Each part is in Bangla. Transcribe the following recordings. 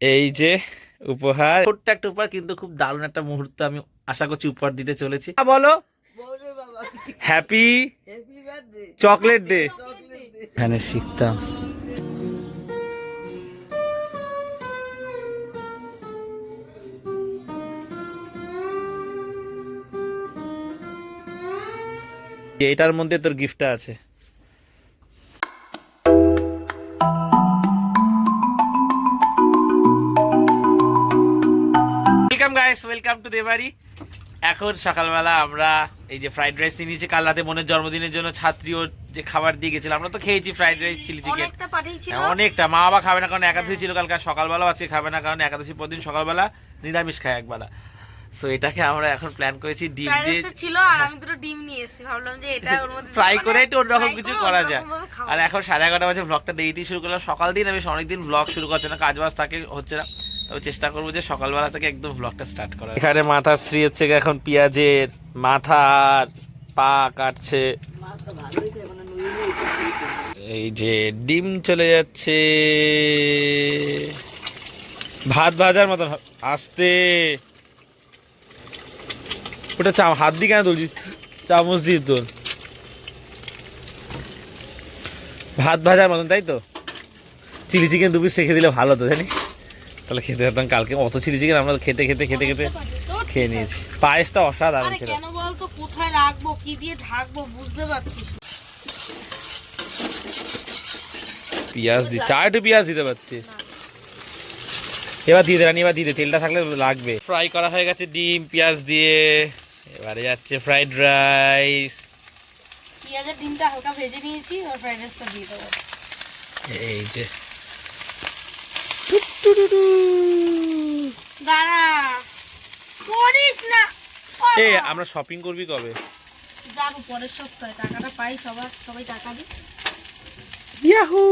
এই যে উপহার। ছোট্ট একটা উপহার কিন্তু খুব দারুণ একটা মুহূর্ত আমি আশা করছি উপহার দিতে চলেছি। বলো। হ্যাপি হ্যাপি চকলেট ডে এখানে শিখতাম। এটার মধ্যে তোর গিফটটা আছে। ওয়েলকাম টু দেবারি এখন সকালবেলা আমরা এই যে ফ্রাইড রাইস নিয়েছি কাল রাতে মনের জন্মদিনের জন্য ছাত্রীও যে খাবার দিয়ে গেছিলাম আমরা তো খেয়েছি ফ্রাইড রাইস চিলি চিকেন অনেকটা মা বাবা খাবে না কারণ একাদশী ছিল কালকে সকালবেলাও আজকে খাবে না কারণ একাদশী প্রতিদিন সকালবেলা নিরামিষ খায় একবেলা। সো এটাকে আমরা এখন প্ল্যান করেছি ডিম দিয়ে ছিল আর আমি দুটো ডিম নিয়ে এসেছি ভাবলাম যে এটা ওর মধ্যে ফ্রাই দিয়ে করে মানে একটু অন্যরকম কিছু করা যায়। আর এখন সাড়ে এগারোটা বাজে ব্লগটা দেরিতেই শুরু করলাম। সকাল দিন আমি অনেকদিন ব্লগ শুরু করছে না কাজ বাজ থাকে হচ্ছে না। তবে চেষ্টা করব যে সকালবেলা থেকে একদম ব্লগটা স্টার্ট করা এখানে মাথার স্ত্রী হচ্ছে এখন পেঁয়াজের মাথার পা কাটছে। এই যে ডিম চলে যাচ্ছে। ভাত ভাজার মতন আসতে। ওটা চাম হাত দিয়ে কেন তুলছিস? চামচ দিয়ে তোল। ভাত ভাজার মতন, তাই তো? চিলি চিকেন দু পিস শেখে দিলে ভালো তো জানিস? তাহলে খেতে পারতাম। কালকে অত চিলি চিকেন আমরা খেতে খেতে খেতে খেতে খেয়ে নিয়েছি। পায়েসটা অসাধারণ ছিল। কেন বলতো? কোথায় রাখব? কি দিয়ে ঢাকবো? বুঝতে পারছিস। পেঁয়াজ দি চা একটু পেঁয়াজ দিতে পারছিস এবার দিয়ে দে রানি এবার দিয়ে তেলটা থাকলে লাগবে। ফ্রাই করা হয়ে গেছে ডিম পেঁয়াজ দিয়ে। এবারে যাচ্ছে ফ্রাইড রাইস। পেঁয়াজের ডিমটা হালকা ভেজে নিয়েছি আর ফ্রাইড রাইসটা দিয়ে দেবো। এই যে। দাঁড়া করিস না এ আমরা শপিং করবি কবে যাব পরের সপ্তাহে টাকাটা পাই সবার সবাই টাকা দিই ইয়াহু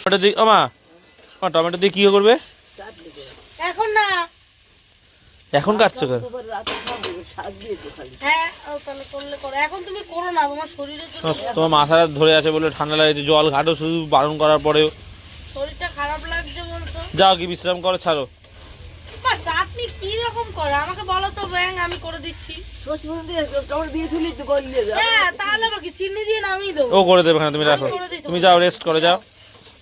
টমেটো দিয়ে ওমা টমেটো দিয়ে কি করবে চাটনি করে এখন না এখন কাটছো কেন দুপুর রাতে খাব শাক দিয়ে তো খালি হ্যাঁ ও তাহলে করলে করো এখন তুমি করো না তোমার তোমার- মাথাটা ধরে আছে বলে ঠান্ডা লাগছে জল ঘাটো শুধু বারণ করার পরেও। শরীরটা খারাপ লাগছে যাও কি বিশ্রাম করো ছাড়ো। কি রকম করে? আমাকে বলো তো ব্যাং আমি করে দিচ্ছি। তো হ্যাঁ তাহলে আবার চিনি দিয়ে নামিয়ে দেবো। ও করে দেবে তুমি রাখো। তুমি যাও রেস্ট করে যাও।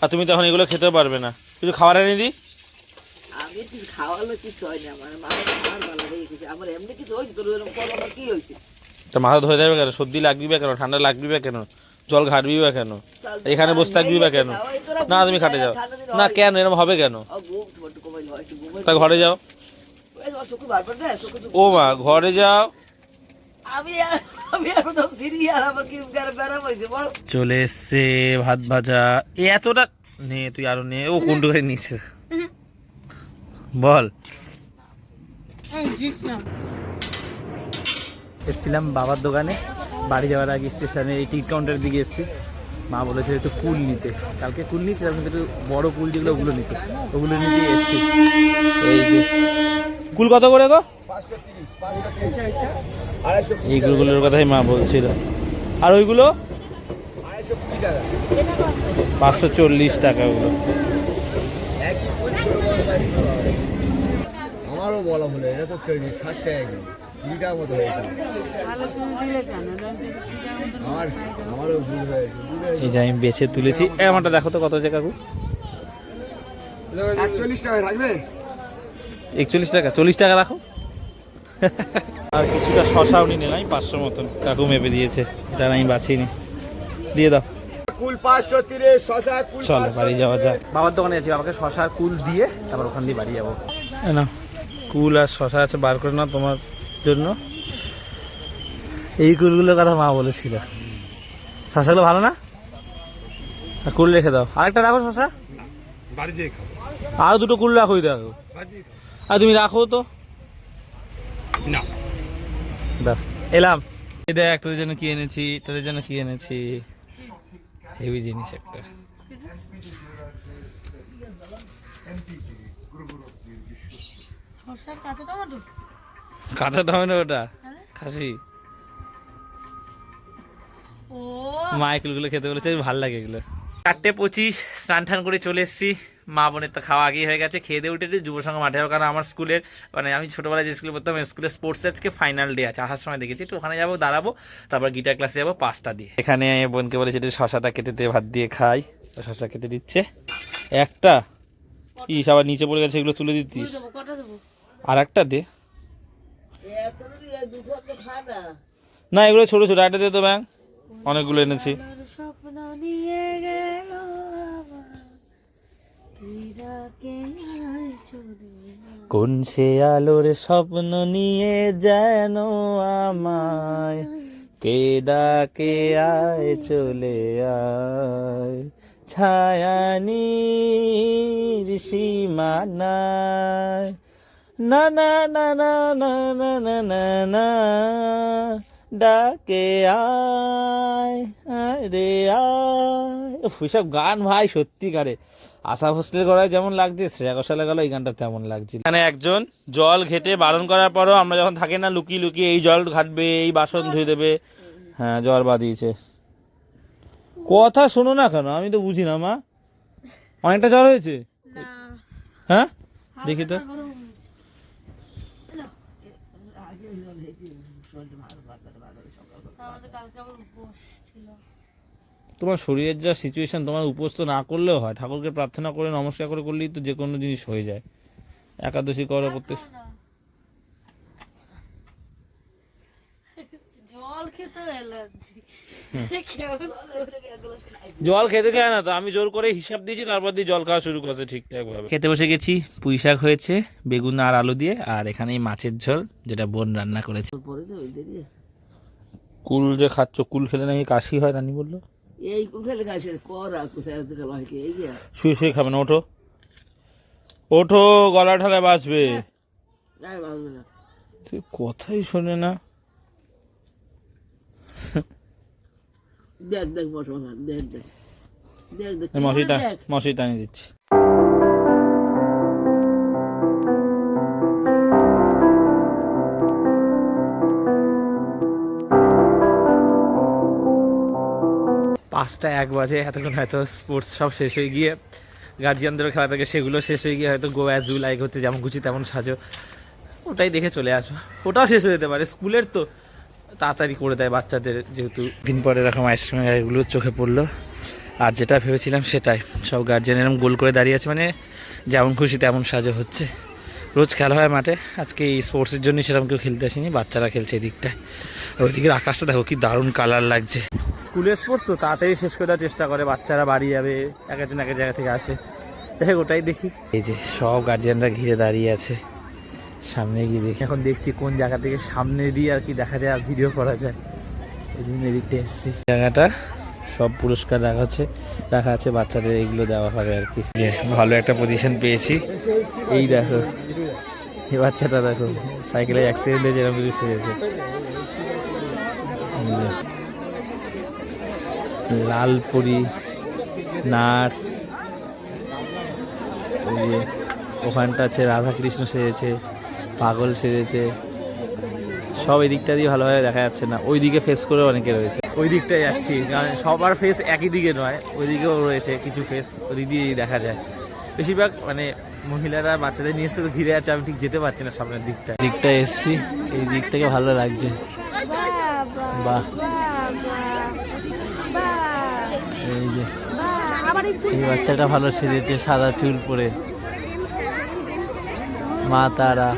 আর তুমি তখন এগুলো খেতেও পারবে না। কিছু খাবার এনে দিই? আমি কি খাওয়ালো কিছু হয়নি আমার। ভালো গেছে। আমার এমনি কিছু হয়েছে তোর এরকম কল আমার কি হয়েছে? তা মাথা ধরে যাবে কেন? সর্দি লাগবি বা কেন? ঠান্ডা লাগবি বা কেন? জল ঘাটবি বা কেন এখানে বসে থাকবি বা কেন? না তুমি খাটে যাও। না কেন? এরকম হবে কেন? তা ঘরে যাও। ও মা ঘরে যাও। চলে এসছে ভাত ভাজা। এতটা নে তুই আরও নে। ও কোনটু করে নিচ্ছে বল। এসছিলাম বাবার দোকানে। বাড়ি যাওয়ার আগে স্টেশনে এই টিকিট কাউন্টারের দিকে এসেছি। মা বলেছে একটু কুল নিতে। কালকে কুল নিয়েছিলাম কিন্তু একটু বড় কুল যেগুলো ওগুলো নিতে। ওগুলো নিতে এসেছি। এই যে। কুল কত করে গো? এইগুলোর কথাই মা বলছিল। আর ওইগুলো? পাঁচশো চল্লিশ টাকা ওগুলো আমারও বলা হলো এটা তো চল্লিশ ষাট টাকা কিলো কুড়ি টাকা মতো হয়েছে। আমার আমারও ভুল হয়েছে এই যে আমি বেছে তুলেছি। আমারটা দেখো তো কত হচ্ছে কাকু? একচল্লিশ টাকা থাকবে একচল্লিশ টাকা চল্লিশ টাকা রাখো। আর কিছুটা শশাও নিয়ে নিলাম পাঁচশো মতন। কাকু মেপে দিয়েছে এটা আমি বাছিনি দিয়ে দাও। কুল পাঁচশো তিরিশ শশা কুল চলো বাড়ি যাওয়া যাক। বাবার দোকানে আছি বাবাকে শশার কুল দিয়ে তারপর ওখান দিয়ে বাড়ি যাব। না কুল আর শশা আছে বার করে না তোমার জন্য। এই কুলগুলোর কথা মা বলেছিল। শশাগুলো ভালো না? আর কুল রেখে দাও। আরেকটা রাখো শশা। আরও দুটো কুল রাখো দেখো। আর তুমি রাখো তো। না। এলাম। এই দেখ তোদের জন্য কি এনেছি তোদের জন্য কি এনেছি। হেভি জিনিস একটা। শসা কাঁচা টমেটো? কাঁচা টমেটো ওটা? খাসি? ও। মা এগুলো খেতে বলেছে ভালো লাগে এগুলো। চারটে পঁচিশ স্নান টান করে চলে এসেছি। মা বোনের তো খাওয়া আগেই হয়ে গেছে খেয়ে দিয়ে উঠে যুব সংঘ মাঠে যাব কারণ আমার স্কুলের মানে আমি ছোটবেলায় যে স্কুলে পড়তাম স্কুলের স্পোর্টস আজকে ফাইনাল ডে আছে আসার সময় দেখেছি। একটু ওখানে যাব দাঁড়াবো তারপর গিটার ক্লাসে যাব পাঁচটা দিয়ে। এখানে বোনকে বলেছি একটু শশাটা কেটে দিয়ে ভাত দিয়ে খাই। শশা কেটে দিচ্ছে। একটা? ইস আবার নিচে পড়ে গেছে এগুলো তুলে দিতিস। কটা দেবো? আর একটা দে। না, এগুলো ছোট ছোট। একটা দে তো ব্যাং। অনেকগুলো এনেছি। কোন সে আলোর স্বপ্ন নিয়ে যেন আমায়? কে ডাকে আয়, চলে আয়। ছায়ানি ঋষি মানায় না না না না না না না না না ডাকে আয় রে আয়। গান ভাই সত্যিকারে আশা ভোসলের গলায় যেমন লাগছে শ্রেয়া ঘোষালের গলায় এই গানটা তেমন লাগছে। এখানে একজন জল ঘেটে বারণ করার পরও আমরা যখন থাকি না লুকিয়ে লুকিয়ে এই জল ঘাটবে এই বাসন ধুয়ে দেবে। হ্যাঁ জল বাদিয়েছে কথা শোনো না কেন আমি তো বুঝি না মা। অনেকটা জ্বর হয়েছে? হ্যাঁ? দেখি তো গরম আমাদের কালকে আবার উপোস ছিল তোমার শরীরের যা সিচুয়েশন তোমার উপোস তো না করলেও হয়। ঠাকুরকে প্রার্থনা করে নমস্কার করে করলেই তো যে কোনো জিনিস হয়ে যায়। একাদশী করো প্রত্যেক জল খেতে অ্যালার্জি জল খেতে চায় না তো আমি জোর করে হিসাব দিয়েছি তারপর দিয়ে জল খাওয়া শুরু করছে ঠিকঠাক ভাবে খেতে বসে গেছি পুঁই শাক হয়েছে বেগুন আর আলু দিয়ে আর এখানে মাছের ঝোল যেটা বোন রান্না করেছে। কুল যে খাচ্ছ কুল খেলে নাকি কাশি হয় রানি বলল? এই কোথায় লেখা আছে? করা কোথায় আছে গলা হয়েছে এই যে। শুয়ে শুয়ে খাবে না ওঠো। ওঠো গলা ঠালে বাঁচবে। না। তুই কথাই শোনে না। দেখ দেখ বসো দেখ দেখ। দেখ দেখ মশি টানিয়ে দিচ্ছি। পাঁচটা এক বাজে, এতক্ষণ হয়তো স্পোর্টস সব শেষ হয়ে গিয়ে গার্জিয়ানদের খেলা থেকে সেগুলো শেষ হয়ে গিয়ে হয়তো গো অ্যাজ ইউ লাইক হচ্ছে, যেমন খুশি তেমন সাজো। ওটাই দেখে চলে আসব ওটাও শেষ হয়ে যেতে পারে, স্কুলের তো তাড়াতাড়ি করে দেয় বাচ্চাদের যেহেতু। দিন পরে এরকম আইসক্রিম এগুলো চোখে পড়ল। আর যেটা ভেবেছিলাম সেটাই, সব গার্জিয়ান এরকম গোল করে দাঁড়িয়ে আছে মানে যেমন খুশি তেমন সাজো হচ্ছে। রোজ খেলা হয় মাঠে, আজকে এই স্পোর্টসের জন্য সেরকম কেউ খেলতে আসেনি, বাচ্চারা খেলছে এদিকটায়। ওইদিকের আকাশটা দেখো, কি দারুণ কালার লাগছে। স্কুলের স্পোর্টস তো তাড়াতাড়ি শেষ করে দেওয়ার চেষ্টা করে বাচ্চারা বাড়ি যাবে এক একজন এক এক জায়গা থেকে আসে। দেখ ওটাই দেখি। এই যে সব গার্জিয়ানরা ঘিরে দাঁড়িয়ে আছে সামনে গিয়ে দেখি। এখন দেখছি কোন জায়গা থেকে সামনে দিয়ে আর কি দেখা যায় আর ভিডিও করা যায়। এই জন্য এদিকটা এসেছি। জায়গাটা সব পুরস্কার রাখা আছে রাখা আছে বাচ্চাদের এগুলো দেওয়া হবে আর কি। যে ভালো একটা পজিশন পেয়েছি। এই দেখো এই বাচ্চাটা দেখো সাইকেলে অ্যাক্সিডেন্ট হয়েছে এরকম কিছু সেরেছে লালপুরি নার্স ওই যে ওখানটা আছে রাধাকৃষ্ণ সেজেছে পাগল সেজেছে। সব এই দিকটা দিয়ে ভালোভাবে দেখা যাচ্ছে না। ওই দিকে ফেস করে অনেকে রয়েছে। ওই দিকটায় যাচ্ছি কারণ সবার ফেস একই দিকে নয় ওই দিকেও রয়েছে কিছু ফেস ওই দিক দিয়েই দেখা যায়। বেশিরভাগ মানে মহিলারা বাচ্চাদের নিয়ে এসে তো ঘিরে আছে আমি ঠিক যেতে পারছি না সামনের দিকটা দিকটা এসছি এই দিক থেকে ভালো লাগছে। বাহ এই যে এই বাচ্চাটা ভালো সেজেছে সাদা চুল পরে। মা তারা।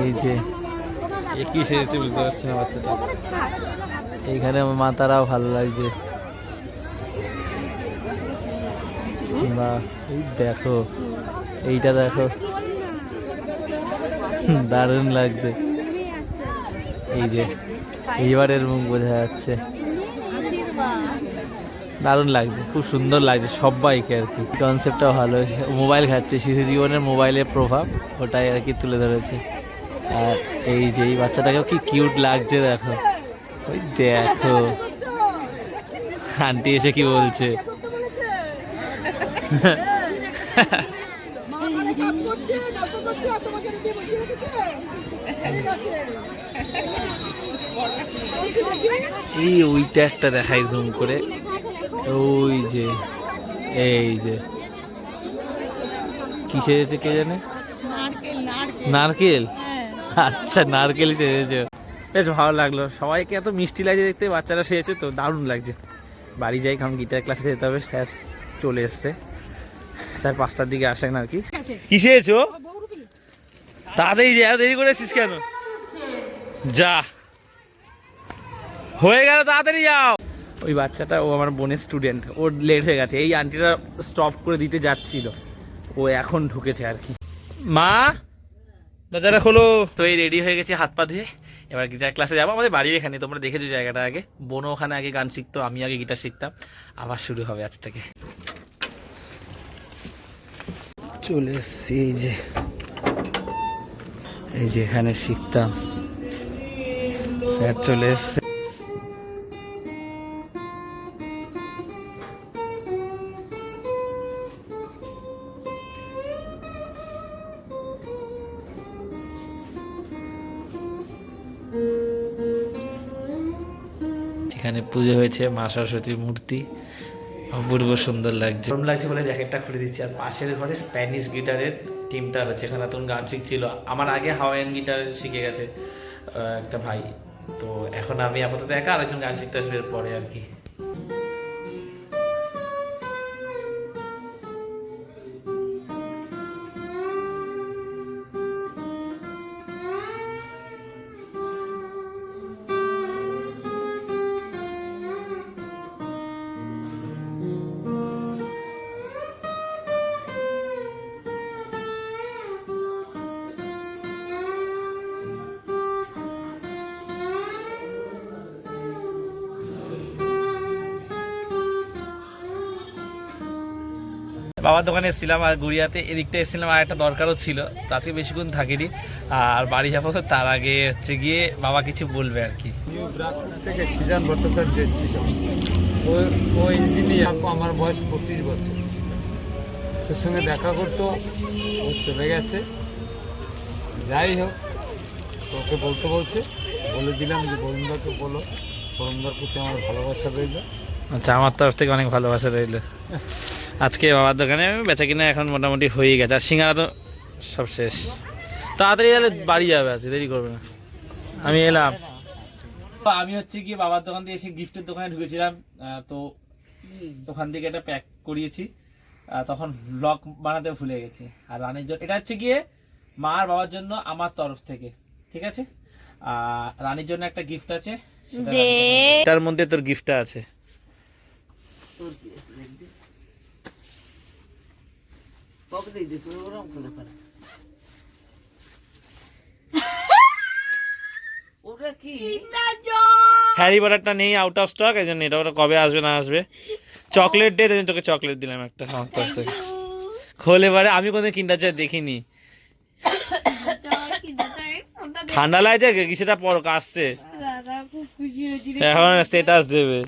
এই যে। কি সেজেছে বুঝতে পারছি না বাচ্চাটা। এইখানে মা তারাও ভালো লাগছে। বা এই দেখো এইটা দেখো। দারুণ লাগছে। এই যে এইবারের মুখ বোঝা যাচ্ছে। দারুণ লাগছে খুব সুন্দর লাগছে সবাইকে আর কি। কনসেপ্টটা ভালো মোবাইল ঘাটছে শিশু জীবনের মোবাইলের প্রভাব ওটাই আর কি তুলে ধরেছে। আর এই যে এই বাচ্চাটাকেও কি কিউট লাগছে দেখো। ওই দেখো। আন্টি এসে কি বলছে? আছে। এই ওইটা একটা দেখাই জুম করে। ওই যে এই যে। কি সেজেছে কে জানে? নারকেল আচ্ছা নারকেল সেজেছে বেশ ভালো লাগল। সবাইকে এত মিষ্টি লাগছে দেখতে বাচ্চারা সেজেছে তো দারুণ লাগছে। বাড়ি যাই কারণ গিটার ক্লাসে যেতে হবে স্যার চলে এসছে। স্যার পাঁচটার দিকে আসেন আর কি। কি সেজেছো তাড়াতাড়ি যে দেরি করে এসিস কেন? যা। হয়ে গেল তাড়াতাড়ি যাও। ওই বাচ্চাটা ও আমার বোনের স্টুডেন্ট ওর লেট হয়ে গেছে। এই আন্টিটা স্টপ করে দিতে যাচ্ছিল। ও এখন ঢুকেছে আর কি। মা! দরজাটা হলো তো এই রেডি হয়ে গেছে হাত পা ধুয়ে। এবার গিটার ক্লাসে যাব। আমাদের বাড়ির এখানে তোমরা দেখেছ জায়গাটা আগে। বোনও ওখানে আগে গান শিখতো আমি আগে গিটার শিখতাম। আবার শুরু হবে আজ থেকে। চলে এসছি এই যে। এই যে এখানে শিখতাম। স্যার চলে এসছে। হয়েছে মা সরস্বতীর মূর্তি। অপূর্ব সুন্দর লাগছে। গরম লাগছে বলে জ্যাকেটটা খুলে দিচ্ছি। আর পাশের ঘরে স্প্যানিশ গিটারের টিমটা হচ্ছে। এখানে তখন গান শিখছিল। আমার আগে হাওয়াইয়ান গিটার শিখে গেছে একটা ভাই। তো এখন আমি আপাতত একা আরেকজন গান শিখতে আসবে পরে আর কি। বাবার দোকানে এসেছিলাম আর গড়িয়াতে এদিকটা এসেছিলাম আর একটা দরকারও ছিল। তো আজকে বেশিক্ষণ থাকিনি। আর বাড়ি যাব তার আগে হচ্ছে গিয়ে বাবা কিছু বলবে আর কি। থেকে সিজান ভট্টাচার্য এসেছিল ও ও ইঞ্জিনিয়ার আমার বয়স পঁচিশ বছর। তোর সঙ্গে দেখা করতো ও চলে গেছে। যাই হোক তোকে বলতে বলছে বলে দিলাম যে বরুণদাকে বলো বরুণদার প্রতি আমার ভালোবাসা রইল। আচ্ছা আমার তরফ থেকে অনেক ভালোবাসা রইল। আজকে বাবার দোকানে বেচা কিনা এখন মোটামুটি হয়ে গেছে আর সিঙ্গারা তো সব শেষ। তাড়াতাড়ি গেলে বাড়ি যাবে আছে দেরি করবে না। আমি এলাম। তো আমি হচ্ছে কি বাবার দোকান থেকে এসে গিফটের দোকানে ঢুকেছিলাম তো ওখান থেকে এটা প্যাক করিয়েছি তখন ব্লগ বানাতে ভুলে গেছি। আর রানীর জন্য এটা হচ্ছে গিয়ে মা আর বাবার জন্য আমার তরফ থেকে ঠিক আছে? আর রানীর জন্য একটা গিফট আছে। এটার মধ্যে তোর গিফটটা আছে তোর কি আছে দেখবি পকেটে দিয়ে তোর করে পারে ওটা কি? হ্যারি পটারটা নেই আউট অফ স্টক এই জন্য এটা ওটা কবে আসবে না আসবে? চকলেট ডে তোকে চকলেট দিলাম একটা আমার থেকে। খোল এবারে আমি কোনোদিন কিন্ডার জয় দেখিনি। ঠান্ডা লাগছে কি? সেটা পর আসছে। দাদা খুব এখন স্টেটাস দেবে।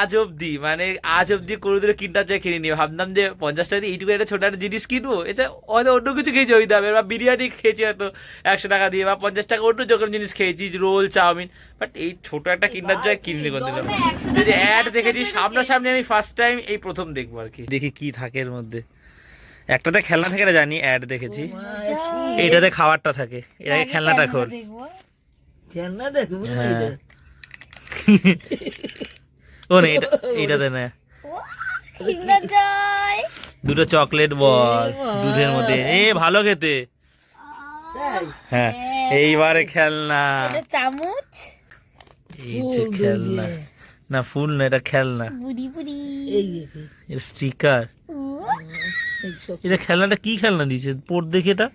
আজ অবধি মানে আজ অবধি কোনো দিনও কিন্ডার জয় কিনিনি ভাবলাম যে পঞ্চাশ টাকা দিয়ে এইটুকু একটা ছোট একটা জিনিস কিনবো। এটা হয়তো অন্য কিছু খেয়েছি ওই দামে বা বিরিয়ানি খেয়েছি হয়তো একশো টাকা দিয়ে বা পঞ্চাশ টাকা অন্য যখন জিনিস খেয়েছি রোল চাউমিন। বাট এই ছোট একটা কিন্ডার জয় কিননি কোনদিন যদি অ্যাড দেখেছি সামনাসামনি আমি ফার্স্ট টাইম এই প্রথম দেখব আর কি। দেখি কি থাকে এর মধ্যে। একটাতে খেলনা থাকে না জানি অ্যাড দেখেছি। এইটাতে খাবারটা থাকে। এটাকে খেলনাটা খোল। হ্যাঁ। ও না এটা না দুটো চকলেট বল দুধের মধ্যে এ ভালো খেতে হ্যাঁ এইবারে খেলনা চামচ এই যে খেলনা না ফুল না এটা খেলনা বুড়ি বুড়ি এই যে, এর স্টিকার এটা খেলনাটা কি খেলনা দিয়েছে পড় দেখে এটা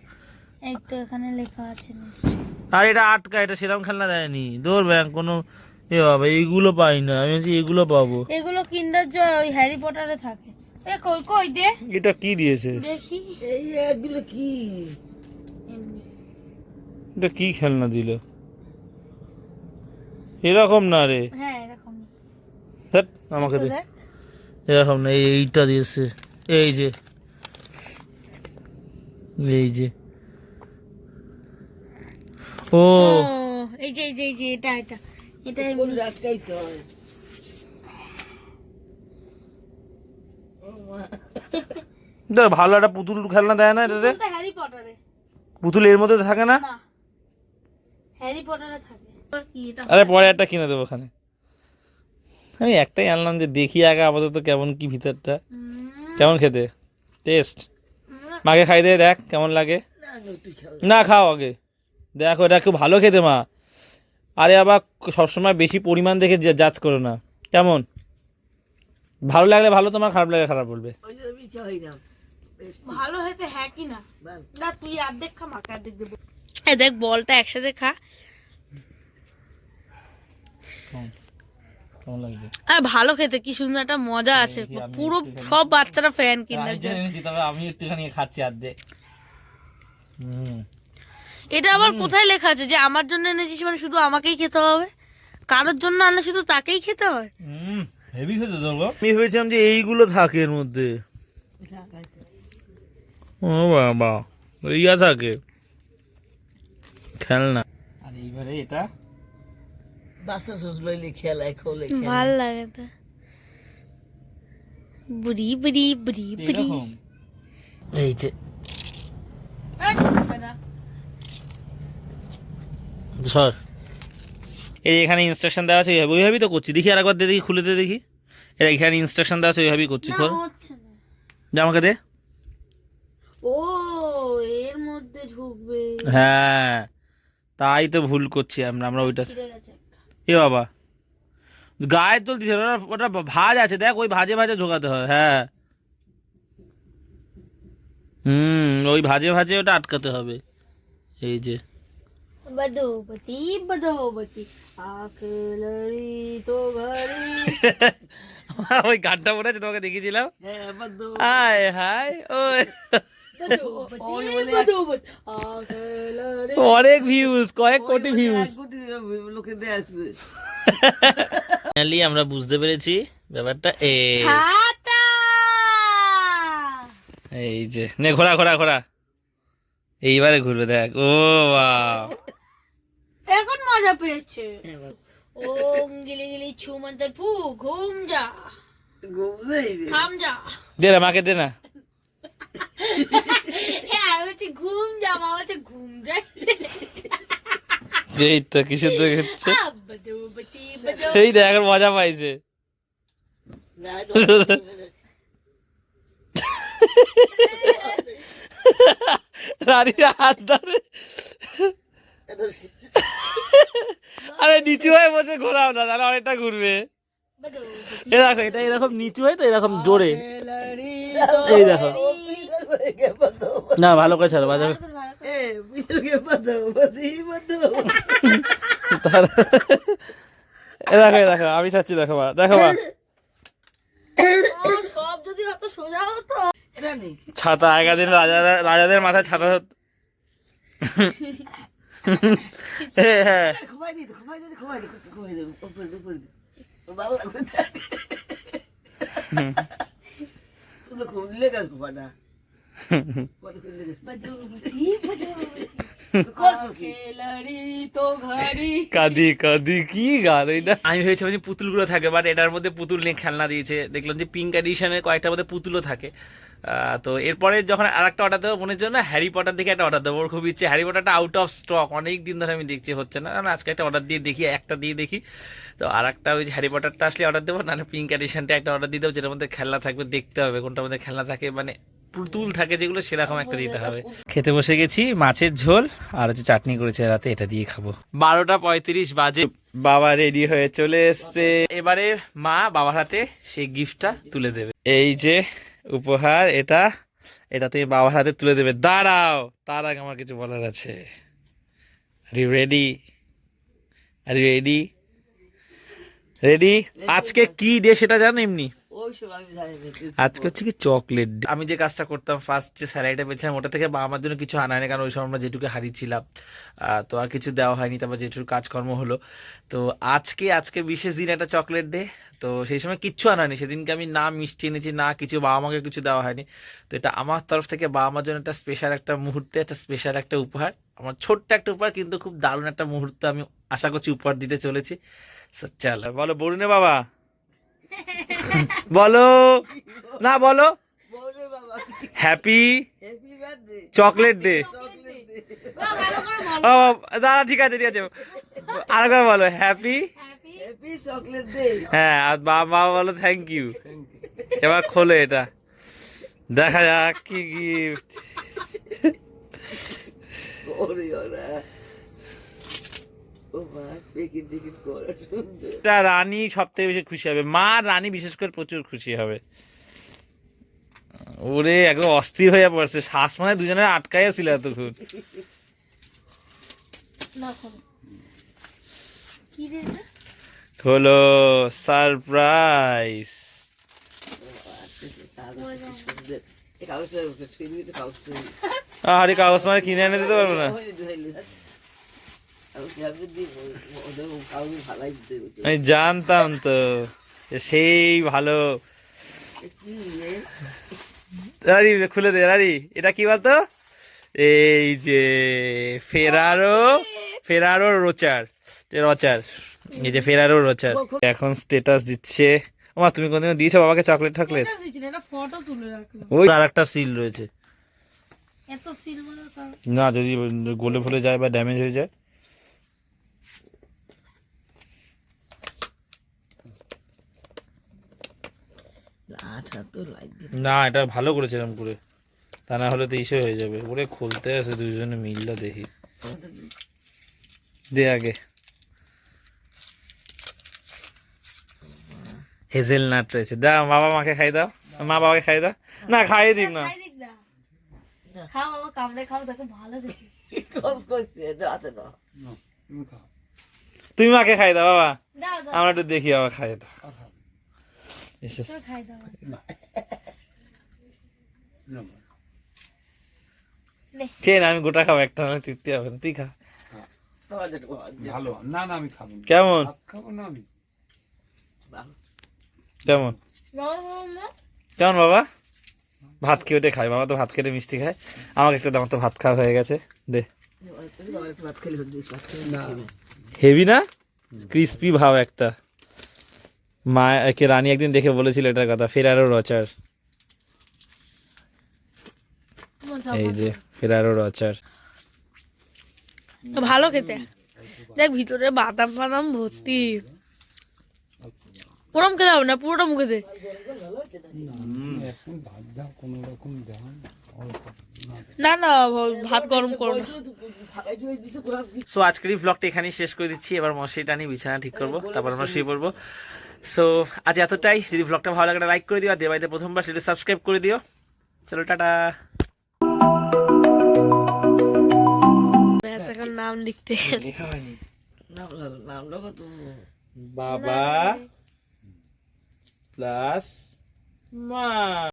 এই তো এখানে লেখা আছে নিশ্চয়ই। আর এটা আটকা এটা সেরকম খেলনা দেয়নি। দৌড় ব্যাংক কোনো এ বাবা এইগুলো পাই না। আমি ভাবছি এগুলো পাবো। এগুলো কিন্ডার জয় ওই হ্যারি পটারে থাকে। এ কই কই দে। এটা কি দিয়েছে? দেখি। এই এগুলো কি? এটা কি খেলনা দিল? এরকম না রে। হ্যাঁ এরকম। ধ্যাৎ, আমাকে দে। দেখ। এরকম না এইটা দিয়েছে। এই যে। এই যে। ও। এই যে এই যে এই যে এটা এটা। এটা আটকাইতে হয়। ভালো একটা পুতুল খেলনা দেয় না এটাতে? এটা হ্যারি পটারে পুতুল এর মধ্যে থাকে না? হ্যারি পটারে থাকে। আর পরে একটা কিনে দেবো ওখানে। আমি একটাই আনলাম যে দেখি আগে আপাতত কেমন কি ভিতরটা। কেমন খেতে? টেস্ট মাকে খাই দিয়ে দেখ কেমন লাগে। না খাও আগে। দেখো এটা খুব ভালো খেতে মা। আরে আবার সবসময় বেশি পরিমাণ দেখে জাজ করো না। কেমন? ভালো লাগলে ভালো তোমার খারাপ লাগলে খারাপ বলবে। ভালো হতে হ্যাঁ কি না? না তুই অর্ধেক খা মাকে অর্ধেক দেবো। এই দেখ বলটা একসাথে খা। আর ভালো খেতে কি সুন্দর একটা মজা আছে। পুরো সব বাচ্চারা ফ্যান কিনে আমি তবে আমি একটুখানি খাচ্ছি আর্ধেক। হুম। এটা আবার কোথায় লেখা আছে যে আমার জন্য এনেছিস মানে শুধু আমাকেই খেতে হবে? কারোর জন্য আনলে শুধু তাকেই খেতে হয়? হুম হেভি খেতে দেবো আমি ভেবেছিলাম যে এইগুলো থাকে এর মধ্যে। ও বাবা ইয়া থাকে। খেলনা। আর এইবারে এটা? বাচ্চা ছোট লইলে খেলায় খোলে ভালো লাগে তো। বুড়ি বুড়ি বুড়ি বুড়ি। এরকম এই যে সর। এই এখানে ইনস্ট্রাকশন দেওয়া আছে এইভাবে ওইভাবেই তো করছি। দেখি আরেকবার দে দেখি খুলে দে দেখি। এর এখানে ইনস্ট্রাকশন দেওয়া আছে ওইভাবেই করছি খোল। হচ্ছে না। যা আমাকে দে। ও এর মধ্যে ঢুকবে। হ্যাঁ তাই তো ভুল করছি আমরা আমরা ওইটা এ বাবা। গায়ের তোল দিছে ওটা ওটা ভাজ আছে দেখ ওই ভাজে ভাজে ঢোকাতে হয় হ্যাঁ। হুম ওই ভাজে ভাজে ওটা আটকাতে হবে। এই যে। ওই গানটা মনে আছে? তোমাকে হায় হায় ওই। অনেক ভিউজ কয়েক কোটি ভিউজ আমরা বুঝতে পেরেছি ব্যাপারটা এ এই যে নে ঘোরা ঘোরা ঘোরা। এইবারে ঘুরবে দেখ। ও বা এখন মজা পেয়েছে। ওম গিলি গিলি ছু মন্তর ফু ঘুম যা। ঘুমছেইবে থাম যা। দে না মাকে দে না। হ্যাঁ আমি বলছি ঘুম যা মা বলছে ঘুম যাই। এই তো কিসের তো হচ্ছে। এই দেখ এখন মজা পাইছে। রানীর হাত ধরে। আরে নিচু হয়ে বসে ঘোরাও না, তাহলে অনেকটা ঘুরবে। এ দেখো, এটা এরকম নিচু হয় তো এরকম জোরে। এই দেখো। না, ভালো করে ছাড়ো বাজাবে এ দেখো দেখো, আমি চাচ্ছি দেখো মা দেখো মা। ছাতা আগের দিন রাজারা রাজাদের মাথায় ছাতা কাদি কাদি কি গান এটা? আমি ভেবেছিলাম যে পুতুলগুলো থাকে বাট এটার মধ্যে পুতুল নিয়ে খেলনা দিয়েছে। দেখলাম যে পিঙ্ক এডিশনের কয়েকটার মধ্যে পুতুলও থাকে। তো এরপরে যখন আর একটা অর্ডার দেবো মনের জন্য হ্যারি পটার দেখে একটা অর্ডার দেবো। ওর খুব ইচ্ছে। হ্যারি পটারটা আউট অফ স্টক অনেক দিন ধরে আমি দেখছি হচ্ছে না। আমি আজকে একটা অর্ডার দিয়ে দেখি একটা দিয়ে দেখি। তো আর একটা ওই যে হ্যারি পটারটা আসলে অর্ডার দেবো নাহলে পিঙ্ক এডিশনটা একটা অর্ডার দিয়ে দেবো যেটার মধ্যে খেলনা থাকবে দেখতে হবে। কোনটার মধ্যে খেলনা থাকে মানে পুতুল থাকে যেগুলো সেরকম একটা দিতে হবে। খেতে বসে গেছি মাছের ঝোল আর হচ্ছে চাটনি করেছে রাতে এটা দিয়ে খাব। বারোটা পঁয়ত্রিশ বাজে। বাবা রেডি হয়ে চলে এসছে। এবারে মা বাবার হাতে সেই গিফটটা তুলে দেবে। এই যে উপহার এটা এটা তুমি বাবার হাতে তুলে দেবে। দাঁড়াও তার আগে আমার কিছু বলার আছে। Are you ready are you ready ready আজকে কি ডে সেটা জানো এমনি? আজকে হচ্ছে কি চকলেট আমি যে কাজটা করতাম ফার্স্ট যে স্যালাইটা পেয়েছিলাম ওটা থেকে বাবা আমার জন্য কিছু আনা হয়নি কারণ ওই সময় আমরা যেটুকু হারিয়েছিলাম তো আর কিছু দেওয়া হয়নি তারপর যেটুকু কাজকর্ম হলো। তো আজকে আজকে বিশেষ দিন একটা চকলেট ডে তো সেই সময় কিচ্ছু আনা হয়নি। সেদিনকে আমি না মিষ্টি এনেছি না কিছু বাবা মাকে কিছু দেওয়া হয়নি। তো এটা আমার তরফ থেকে বাবা মার জন্য একটা স্পেশাল একটা মুহূর্তে একটা স্পেশাল একটা উপহার। আমার ছোট্ট একটা উপহার কিন্তু খুব দারুণ একটা মুহূর্ত আমি আশা করছি উপহার দিতে চলেছি। চল। বলো বরুণে বাবা। বলো। না বলো। হ্যাপি হ্যাপি চকলেট ডে ও দাদা ঠিক আছে ঠিক আছে। আরেকবার বলো হ্যাপি হ্যাপি চকলেট দে হ্যাঁ আর বাবা মা বলো থ্যাংক ইউ এবার খোলে এটা। দেখা যাক কি গিফট এটা রানী সব থেকে বেশি খুশি হবে। মা রানী বিশেষ করে প্রচুর খুশি হবে। ওরে একদম অস্থির হয়ে পড়ছে। শ্বাস মানে দুজনে আটকাই ছিল এতক্ষণ। হলো সারপ্রাইজ। আরে কাগজ মানে কিনে এনে দিতে পারব না। আমি জানতাম তো সেই ভালো। রারি খুলে দে রারি এটা কি বলতো? এই যে ফেরারো ফেরারো রোচার রচার এই যে ফেরারো রোচার। এখন স্টেটাস দিচ্ছে। ওমা তুমি কোনদিন দিয়েছ বাবাকে চকলেট তুলে ওই আর একটা সিল রয়েছে। না যদি গলে ফলে যায় বা ড্যামেজ হয়ে যায়। না এটা ভালো করেছে এরকম করে। তা না হলে তো ইসে হয়ে যাবে। ওরে খুলতে আছে দুইজনে মিললা দেখি। দে আগে। হেজেল নাট রয়েছে। দা বাবা মাকে খাই দাও। মা বাবাকে খাই দাও। না খাইয়ে দিক না। খাই দিক না। খাও বাবা কামড়ে খাও দেখো ভালো দেখে। তুমি মাকে খাই দাও বাবা। আমরা একটু দেখি বাবা খাই দাও। এসো। খাই দাও। না। খেয়ে না। আমি গোটা খাব একটা না তৃপ্তি হবে না। তুই খা। ভালো না না আমি খাব কেমন? খাব না আমি? কেমন? কেমন বাবা? ভাত খেয়ে ওটা খাই। বাবা তো ভাত খেতে মিষ্টি খায়। আমাকে একটা দাম তো ভাত খাওয়া হয়ে গেছে। দে। হেভি না? ক্রিস্পি ভাব একটা। মা একে রানী একদিন দেখে বলেছিল এটার কথা ফেরারো রচার। এই যে ফেরারো রচার। ভালো খেতে। দেখ ভিতরে বাদাম ফাদাম ভর্তি। ওরম খেতে হবে না পুরোটা মুখে দে। না না ভাত গরম করো সো আজকের এই ব্লগটা এখানেই শেষ করে দিচ্ছি। এবার মশারি টানি বিছানা ঠিক করব তারপর আমরা শুয়ে পড়ব। সো আজ এতটাই। যদি ব্লগটা ভালো লাগে লাইক করে দিও আর দেবাইতে প্রথমবার সেটা সাবস্ক্রাইব করে দিও। চলো টাটা। এখন নাম লিখতে নাম লোক তো বাবা প্লাস মা।